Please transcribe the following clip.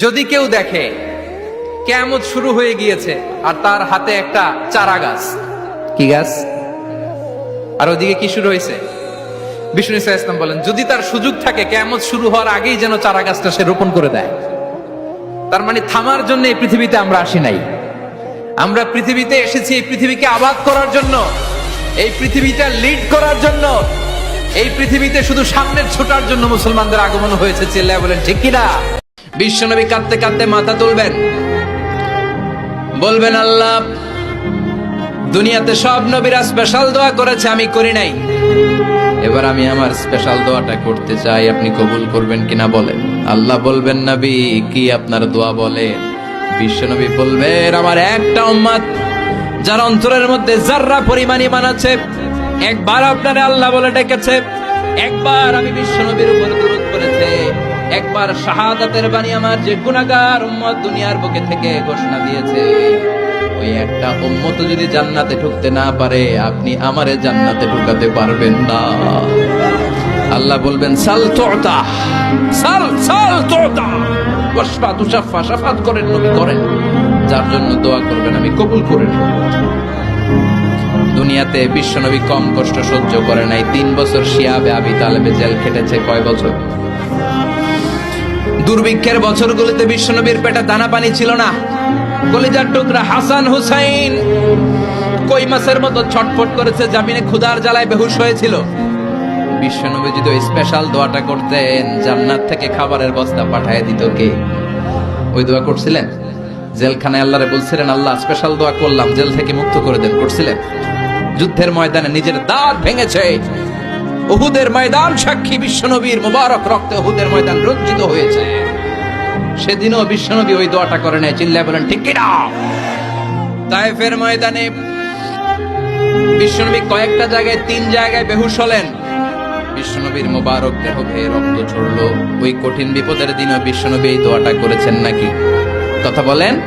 যদি কেউ দেখে কেমত শুরু হয়ে গিয়েছে আর তার হাতে একটা চারা গাছ। কি গাছ? আর ওদিকে কি শুরু হয়েছে? বিষ্ণু ইসা ইসলাম বলেন, যদি তার সুযোগ থাকে কেমত শুরু হওয়ার আগেই যেন চারা গাছটা সে রোপণ করে দেয়। তার মানে থামার জন্য এই পৃথিবীতে আমরা আসি নাই। আমরা পৃথিবীতে এসেছি, এই পৃথিবীকে আবাদ করার জন্য, এই পৃথিবীটা লিড করার জন্য, এই পৃথিবীতে শুধু সামনের ছোটার জন্য মুসলমানদের আগমন হয়েছে, চিল্লায় বলেন, ঠিক কিনা? বিশ্বনবী কাঁদতে কাঁদতে মাথা তুলবেন। বলবেন, আল্লাহ, দুনিয়াতে সব নবীরা স্পেশাল দোয়া করেছে, আমি করি নাই। এবার আমি আমার স্পেশাল দোয়াটা করতে চাই, আপনি কবুল করবেন কিনা বলেন? আল্লাহ বলবেন, নবী, কি আপনার দোয়া বলে? বিশ্বনবী বলবেন, আমার একটা উম্মাদ যার অন্তরের মধ্যে জাররা পরিমাণ ইমান আছে, একবার আপনারে আল্লাহ বলে ডেকেছে, একবার আমি বিশ্বনবীর উপর দূরত করেছে একবার শাহাদাতের বাণী আমার যে গুণাগার উম্মত দুনিয়ার বুকে থেকে ঘোষণা দিয়েছে। ওই একটা উম্মত যদি জান্নাতে ঢুকতে না পারে, আপনি আমারে জান্নাতে ঢুকাতে পারবেন না। আল্লাহ বলবেন, সাল তোতা, সাল সাল তোতা। ওয়াসফা তুষাফা সাফাত করেন, নবী করেন। যার জন্য দোয়া করবেন, আমি কবুল করে নেব। দুনিয়াতে বিশ্বনবী কম কষ্ট সহ্য করে নাই। তিন বছর শিয়াবে আবি তালেবে জেল খেটেছে, কয় বছর? দুর্ভিক্ষের বছরগুলিতে বিশ্বনবীর পেটে দানা পানি ছিল না। কলিজার টুকরা হাসান হুসাইন কই মাসের মতো ছটফট করেছে, জামিনে ক্ষুধার জ্বালায় বেহুশ হয়েছিল। বিশ্বনবী যদি স্পেশাল দোয়াটা করতেন, জান্নাত থেকে খাবারের বস্তা পাঠায় দিত কে? ওই দোয়া করছিলেন? জেলখানায় আল্লাহরে বলছিলেন, আল্লাহ স্পেশাল দোয়া করলাম, জেল থেকে মুক্ত করে দেন। করছিলেন? যুদ্ধের ময়দানে নিজের দাঁত ভেঙেছে। উহুদের ময়দান সাক্ষী বিশ্বনবীর মুবারক রক্তে উহুদের ময়দান রঞ্জিত হয়েছে। সেদিনও বিশ্বনবী ওই দোয়াটা করে নেয়, চিল্লায় বলেন, ঠিক কিনা? তাইফের ময়দানে বিশ্বনবী কয়েকটা জায়গায়, তিন জায়গায় বেহুশ হলেন। বিশ্বনবীর মোবারক দেহ ভেয়ে রক্ত ছড়লো ওই কঠিন বিপদের দিনও বিশ্বনবী এই দোয়াটা করেছেন নাকি? কথা বলেন।